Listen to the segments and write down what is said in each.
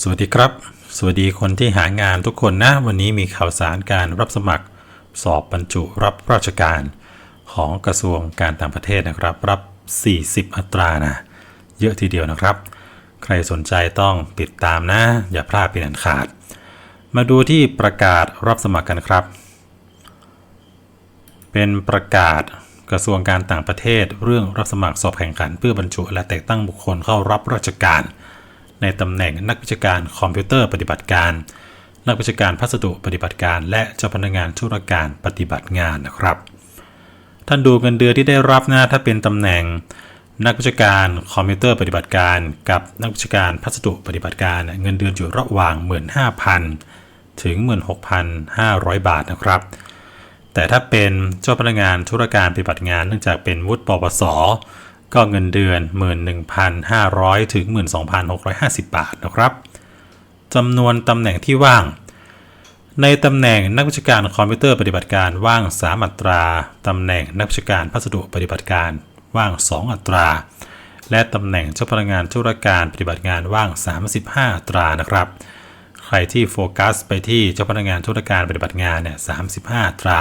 สวัสดีครับ สวัสดีคนที่หางานทุกคนนะ วันนี้มีข่าวสารการรับสมัคร สอบบรรจุรับราชการของกระทรวงการต่างประเทศนะครับ รับ 40 อัตรานะ เยอะทีเดียวนะครับ ใครสนใจต้องติดตามนะ อย่าพลาดเป็นอันขาด มาดูที่ประกาศรับสมัครกันครับ เป็นประกาศกระทรวงการต่างประเทศ เรื่องรับสมัครสอบแข่งขัน เพื่อบรรจุและแต่งตั้งบุคคลเข้ารับราชการ ในตำแหน่งนักวิชาการคอมพิวเตอร์ปฏิบัติการ นักวิชาการพัสดุปฏิบัติการ และเจ้าพนักงานธุรการปฏิบัติงานนะครับ ท่านดูเงินเดือนที่ได้รับนะถ้าเป็นตำแหน่งนักวิชาการคอมพิวเตอร์ปฏิบัติการ กับนักวิชาการพัสดุปฏิบัติการ เงินเดือนอยู่ระหว่าง 15,000 ถึง 16,500 บาทนะครับ แต่ถ้าเป็นเจ้าพนักงานธุรการปฏิบัติงาน เนื่องจากเป็นวุฒิปวส ก็เงินเดือน 11,500 ถึง 12,650 บาทนะครับจำนวนตำแหน่งที่ว่าง ในตำแหน่งนักวิชาการคอมพิวเตอร์ปฏิบัติการว่าง3อัตราตำแหน่งนักวิชาการพัสดุปฏิบัติการว่าง 2 อัตรา และตำแหน่งเจ้าพนักงานธุรการปฏิบัติงานว่าง 35 อัตรานะครับ ใครที่โฟกัสไปที่เจ้าพนักงานธุรการปฏิบัติงานเนี่ย35 อัตรา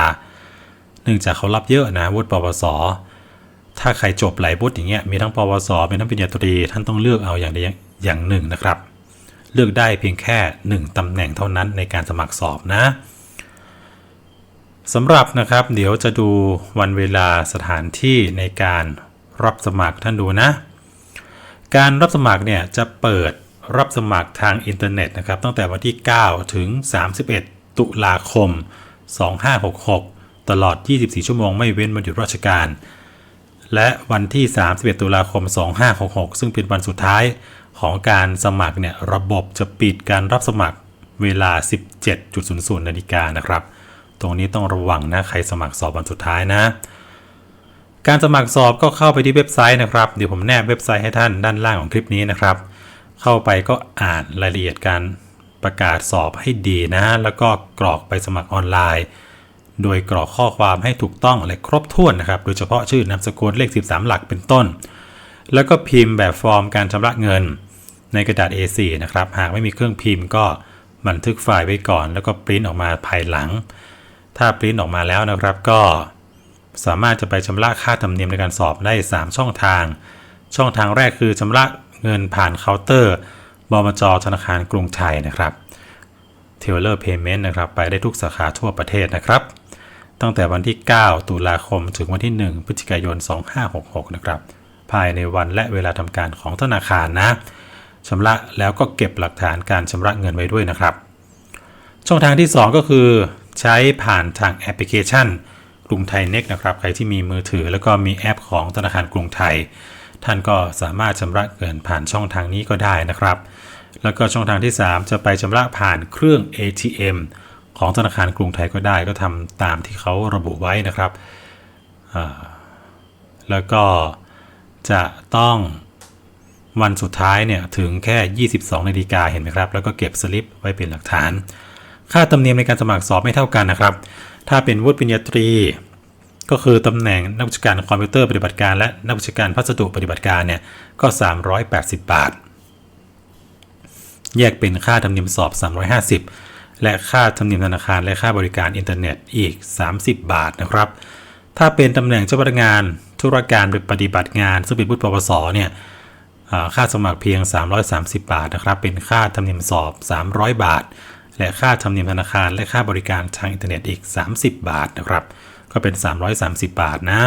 เนื่องจากเขารับเยอะนะวุฒิปวส ถ้าใครจบหลายวุฒิอย่างเงี้ยมีทั้งปวสเป็นทั้งปริญญาตรีท่านต้องเลือกเอาอย่างใดอย่างหนึ่งนะครับ เลือกได้เพียงแค่ 1ตำแหน่งเท่านั้นในการสมัครสอบนะสำหรับนะครับเดี๋ยวจะดูวันเวลาสถานที่ในการรับสมัครท่านดูนะ การรับสมัครเนี่ยจะเปิดรับสมัครทางอินเทอร์เน็ตนะครับตั้งแต่วันที่ 9 ถึง 31 ตุลาคม 2566 ตลอด 24 ชั่วโมงไม่เว้นวันหยุดราชการ และวันที่ 31 ตุลาคม 2566 ซึ่งเป็นวันสุดท้ายของการสมัครเนี่ยระบบจะปิดการรับสมัครเวลา 17.00นาฬิกานะครับ ตรงนี้ต้องระวังนะใครสมัครสอบวันสุดท้ายนะ การสมัครสอบก็เข้าไปที่เว็บไซต์นะครับ เดี๋ยวผมแนบเว็บไซต์ให้ท่านด้านล่างของคลิปนี้นะครับ เข้าไปก็อ่านรายละเอียดการประกาศสอบให้ดีนะ แล้วก็กรอกไปสมัครออนไลน์ โดยกรอกข้อความให้ถูกต้องและครบถ้วนนะครับ โดยเฉพาะชื่อนามสกุลเลข 13 หลักเป็นต้น แล้วก็พิมพ์แบบฟอร์มการชำระเงิน ในกระดาษ A4 นะครับ หากไม่มีเครื่องพิมพ์ก็บันทึกไฟล์ไว้ก่อน แล้วก็ปริ้นออกมาภายหลัง ถ้าปริ้นออกมาแล้วนะครับก็สามารถจะไปชำระค่าธรรมเนียมในการสอบได้ 3 ช่องทาง ช่องทางแรกคือชำระเงินผ่านเคาน์เตอร์บมจธนาคารกรุงไทยนะครับเทเลอร์เพย์เมนต์นะครับ ไปได้ทุกสาขาทั่วประเทศนะครับ ตั้งแต่วันที่ 9 ตุลาคม ถึงวันที่ 1 พฤศจิกายน 2566 นะครับ ภายในวันและเวลาทำการของธนาคารนะชำระแล้วก็เก็บหลักฐานการชำระเงินไว้ด้วยนะครับ ช่องทางที่ 2 ก็คือใช้ผ่านทางแอปพลิเคชัน กรุงไทยเน็กนะครับ ใครที่มีมือถือแล้วก็มีแอปของธนาคารกรุงไทย ท่านก็สามารถชำระเงินผ่านช่องทางนี้ก็ได้นะครับ แล้วก็ช่องทางที่ 3 จะไปชำระผ่านเครื่อง ATM ของธนาคารกรุงไทยก็ได้ก็ทำตามที่เขาระบุไว้นะครับ แล้วก็จะต้องวันสุดท้ายเนี่ยถึงแค่ 22นาฬิกาเห็นไหมครับ แล้วก็เก็บสลิปไว้เป็นหลักฐาน ค่าธรรมเนียมในการสมัครสอบไม่เท่ากันนะครับ ถ้าเป็นวุฒิปริญญาตรี ก็คือตำแหน่งนักวิชาการคอมพิวเตอร์ปฏิบัติการและนักวิชาการพัสดุปฏิบัติการเนี่ยก็ 380 บาท แยกเป็นค่าธรรมเนียมสอบ 350 และค่าธรรมเนียมธนาคารและค่าบริการอินเทอร์เน็ตอีก 30 บาทนะครับ ถ้าเป็นตำแหน่งเจ้าพนักงานธุรการปฏิบัติงาน ซึ่งเป็นวุฒิปวสเนี่ยค่าสมัครเพียง 330 บาทนะครับ เป็นค่าธรรมเนียมสอบ 300 บาท และค่าธรรมเนียมธนาคาร และค่าบริการทางอินเทอร์เน็ตอีก 30 บาทนะครับ ก็เป็น 330 บาทนะ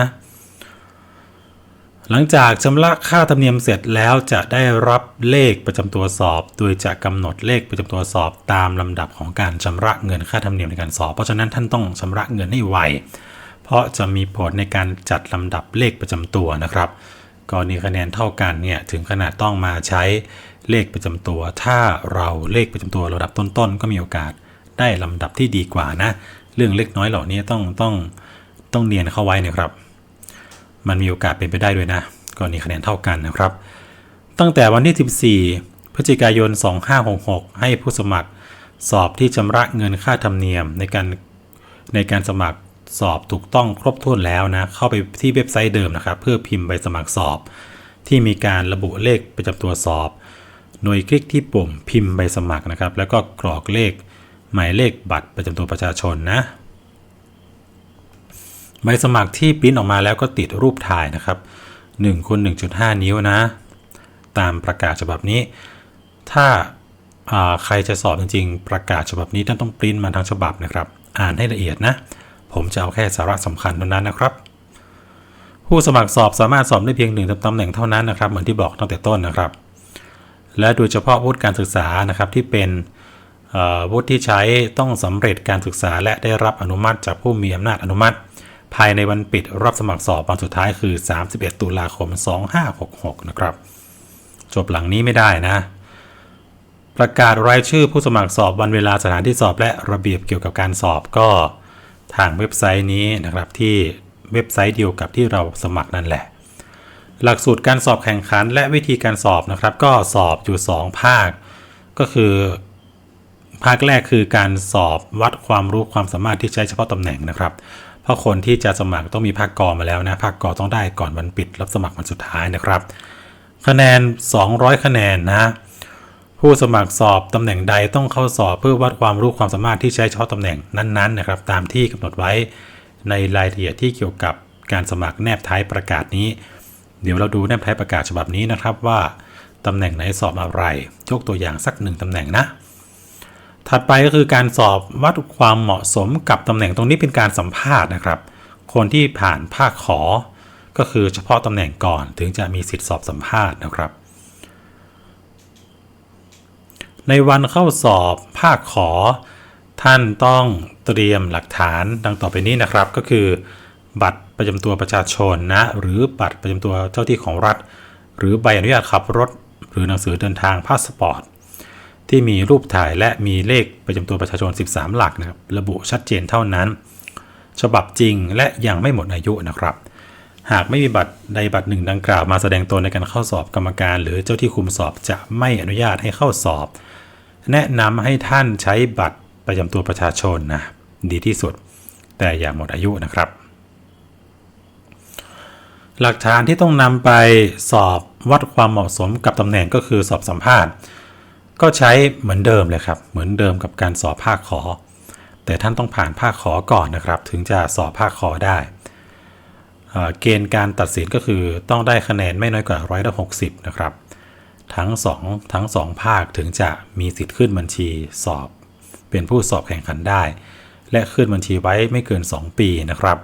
หลังจากชำระค่าธรรมเนียมเสร็จแล้วจะได้รับเลขประจำตัวสอบ โดยจะกำหนดเลขประจำตัวสอบตามลำดับของการชำระเงินค่าธรรมเนียมในการสอบ เพราะฉะนั้นท่านต้องชำระเงินให้ไว เพราะจะมีผลในการจัดลำดับเลขประจำตัวนะครับกรณีคะแนนเท่ากันเนี่ยถึงขนาดต้องมาใช้เลขประจำตัว ถ้าเราเลขประจำตัวระดับต้นๆ ก็มีโอกาสได้ลำดับที่ดีกว่านะ เรื่องเล็กน้อยเหล่านี้ต้องต้องต้องเนียนเข้าไว้นะครับ มันมีโอกาสเป็นไปได้ด้วยนะกรณีคะแนนเท่ากันนะครับ ตั้งแต่วันที่ 14 พฤศจิกายน 2566 ให้ผู้สมัครสอบที่ชำระเงินค่าธรรมเนียมในการในการสมัครสอบถูกต้องครบถ้วนแล้วนะ เข้าไปที่เว็บไซต์เดิมนะครับ เพื่อพิมพ์ใบสมัครสอบ ที่มีการระบุเลขประจำตัวสอบโดยคลิกที่ปุ่มพิมพ์ใบสมัครนะครับ แล้วก็กรอกเลขหมายเลขบัตรประจำตัวประชาชนนะ ใบสมัครที่ปริ้นออกมาแล้วก็ติดรูปถ่ายนะครับ1คูณ1.5 นิ้วนะ ตามประกาศฉบับนี้ ถ้าาใครจะสอบจริงๆ ประกาศฉบับนี้ท่านต้องปริ้นมาทั้งฉบับนะครับ อ่านให้ละเอียดนะ ผมจะเอาแค่สาระสำคัญเท่านั้นนะครับ ผู้สมัครสอบสามารถสอบได้เพียงหนึ่งตำแหน่งเท่านั้นนะครับ เหมือนที่บอกตั้งแต่ต้นนะครับ และโดยเฉพาะวุฒิการศึกษานะครับที่เป็นวุฒิที่ใช้ต้องสำเร็จการศึกษาและได้รับอนุมัติจากผู้มีอำนาจอนุมัติ ภายในวันปิดรับสมัครสอบวันสุดท้ายคือ 31 ตุลาคม 2566 นะครับ จบหลังนี้ไม่ได้นะ ประกาศรายชื่อผู้สมัครสอบวันเวลาสถานที่สอบและระเบียบเกี่ยวกับการสอบก็ทางเว็บไซต์นี้นะครับที่เว็บไซต์เดียวกับที่เราสมัครนั่นแหละ หลักสูตรการสอบแข่งขันและวิธีการสอบนะครับ ก็สอบอยู่ 2 ภาค ก็คือ ภาคแรกคือการสอบวัดความรู้ความสามารถที่ใช้เฉพาะตำแหน่งนะครับ เพราะคนที่จะสมัครต้องมีภาคกอมาแล้วนะภาคกอต้องได้ก่อนวันปิดรับสมัครวันสุดท้ายนะครับ คะแนน 200 คะแนนนะ ผู้สมัครสอบตำแหน่งใดต้องเข้าสอบเพื่อวัดความรู้ความสามารถที่ใช้เฉพาะตำแหน่งนั้นๆนะครับ ตามที่กำหนดไว้ในรายละเอียดที่เกี่ยวกับการสมัครแนบท้ายประกาศนี้ เดี๋ยวเราดูแนบท้ายประกาศฉบับนี้นะครับว่าตำแหน่งไหนสอบอะไรยกตัวอย่างสักหนึ่งตำแหน่งนะ ถัดไปก็คือการสอบวัดความเหมาะสมกับตำแหน่งตรงนี้เป็นการสัมภาษณ์นะครับ คนที่ผ่านภาคขอ ก็คือเฉพาะตำแหน่งก่อนถึงจะมีสิทธิสอบสัมภาษณ์นะครับ ในวันเข้าสอบภาคขอ ท่านต้องเตรียมหลักฐานดังต่อไปนี้นะครับ ก็คือ บัตรประจำตัวประชาชนนะ หรือบัตรประจำตัวเจ้าที่ของรัฐ หรือใบอนุญาตขับรถ หรือหนังสือเดินทางพาสปอร์ต ที่มีรูปถ่ายและมีเลขประจำตัวประชาชน 13 หลักนะครับระบุชัดเจนเท่านั้น ฉบับจริงและยังไม่หมดอายุนะครับ หากไม่มีบัตรใดบัตรหนึ่งดังกล่าวมาแสดงตนในการเข้าสอบกรรมการ หรือเจ้าที่คุมสอบจะไม่อนุญาตให้เข้าสอบ แนะนำให้ท่านใช้บัตรประจำตัวประชาชนนะดีที่สุด แต่อย่าหมดอายุนะครับหลักฐานที่ต้องนำไปสอบวัดความเหมาะสมกับตำแหน่งก็คือสอบสัมภาษณ์ ก็ใช้เหมือนเดิมเลยครับ เหมือนเดิมกับการสอบภาคขอ แต่ท่านต้องผ่านภาคขอก่อนนะครับ ถึงจะสอบภาคขอได้เอ่อเกณฑ์การตัดสินก็คือต้องได้คะแนนไม่น้อยกว่าร้อยละหกสิบนะครับ ทั้งสองทั้งสองภาคถึงจะมีสิทธิ์ขึ้นบัญชีสอบ เป็นผู้สอบแข่งขันได้ และขึ้นบัญชีไว้ไม่เกิน 2 ปีนะครับ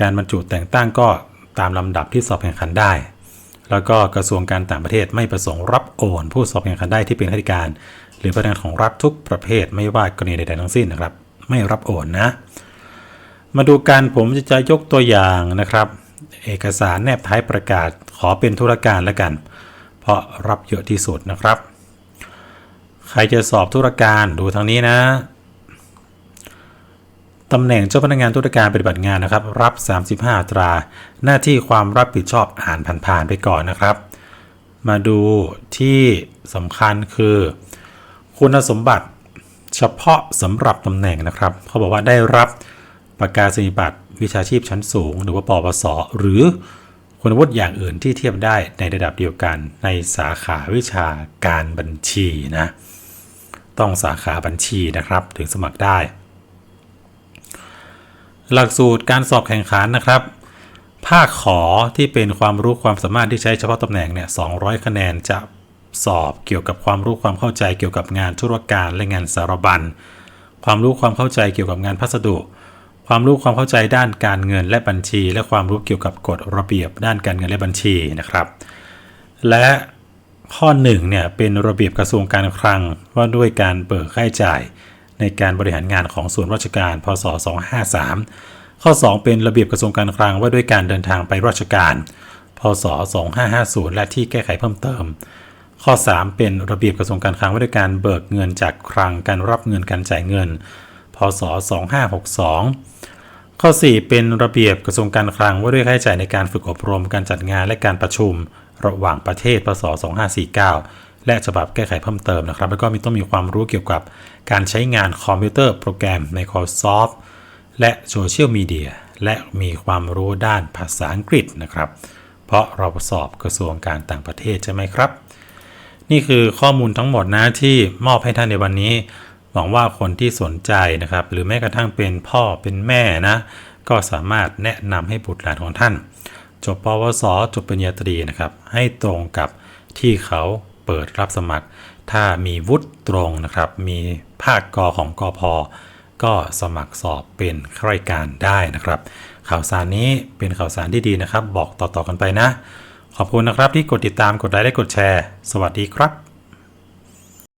การบรรจุแต่งตั้งก็ตามลำดับที่สอบแข่งขันได้ แล้วก็กระทรวงการต่างประเทศไม่ประสงค์รับโอน ผู้สอบแข่งขันได้ที่เป็นข้าราชการ หรือพนักงานของรัฐทุกประเภทไม่ว่ากรณีใดๆทั้งสิ้นนะครับ ไม่รับโอนนะ มาดูกันผมจะยกตัวอย่างนะครับ เอกสารแนบท้ายประกาศขอเป็นธุรการแล้วกัน เพราะรับเยอะที่สุดนะครับ ใครจะสอบธุรการดูทางนี้นะ ตำแหน่งเจ้าพนักงานธุรการปฏิบัติงานนะครับ รับ 35 ตรา หน้าที่ความรับผิดชอบอ่านผ่านๆไปก่อนนะครับ มาดูที่สำคัญคือ คุณสมบัติเฉพาะสำหรับตำแหน่งนะครับ เขาบอกว่าได้รับประกาศนียบัตรวิชาชีพชั้นสูง หรือว่าปวส หรือคุณวุฒิอย่างอื่นที่เทียบได้ในระดับเดียวกันในสาขาวิชาการบัญชีนะ ต้องสาขาบัญชีนะครับถึงสมัครได้ หลักสูตรการสอบแข่งขันนะครับ ภาคขอที่เป็นความรู้ความสามารถที่ใช้เฉพาะตำแหน่งเนี่ย200 คะแนนจะสอบเกี่ยวกับความรู้ความเข้าใจเกี่ยวกับงานธุรการและงานสารบัญ ความรู้ความเข้าใจเกี่ยวกับงานพัสดุ ความรู้ความเข้าใจด้านการเงินและบัญชี และความรู้เกี่ยวกับกฎระเบียบด้านการเงินและบัญชีนะครับ และข้อ1เนี่ยเป็นระเบียบกระทรวงการคลังว่าด้วยการเบิกค่าใช้จ่าย ในการบริหารงานของส่วนราชการ พศ 253 ข้อ 2 เป็นระเบียบกระทรวงการคลังว่าด้วยการเดินทางไปราชการ พศ 2550 และที่แก้ไขเพิ่มเติม ข้อ 3 เป็นระเบียบกระทรวงการคลังว่าด้วยการเบิกเงินจากคลังการรับเงินการจ่ายเงิน พศ 2562 ข้อ 4 เป็นระเบียบกระทรวงการคลังว่าด้วยค่าใช้จ่ายในการฝึกอบรมการจัดงานและการประชุม ระหว่างประเทศ พศ 2549 และฉบับแก้ไขเพิ่มเติมนะครับ แล้วก็มีต้องมีความรู้เกี่ยวกับการใช้งานคอมพิวเตอร์โปรแกรม Microsoft และโซเชียลมีเดียและมีความรู้ด้านภาษาอังกฤษนะครับ เพราะเราสอบกระทรวงการต่างประเทศใช่ไหมครับ นี่คือข้อมูลทั้งหมดนะที่มอบให้ท่านในวันนี้ หวังว่าคนที่สนใจนะครับ หรือแม้กระทั่งเป็นพ่อเป็นแม่นะ ก็สามารถแนะนำให้บุตรหลานของท่าน จบปวส จบปริญญาตรีนะครับ ให้ตรงกับที่เขา เปิดรับสมัคร ถ้ามีวุฒิตรงนะครับ มีภาคกอของกอพอก็สมัครสอบเป็นข้าราชการได้นะครับ ข่าวสารนี้เป็นข่าวสารที่ดีนะครับ บอกต่อๆกันไปนะ ขอบคุณนะครับที่กดติดตามกดไลค์และกดแชร์ สวัสดีครับ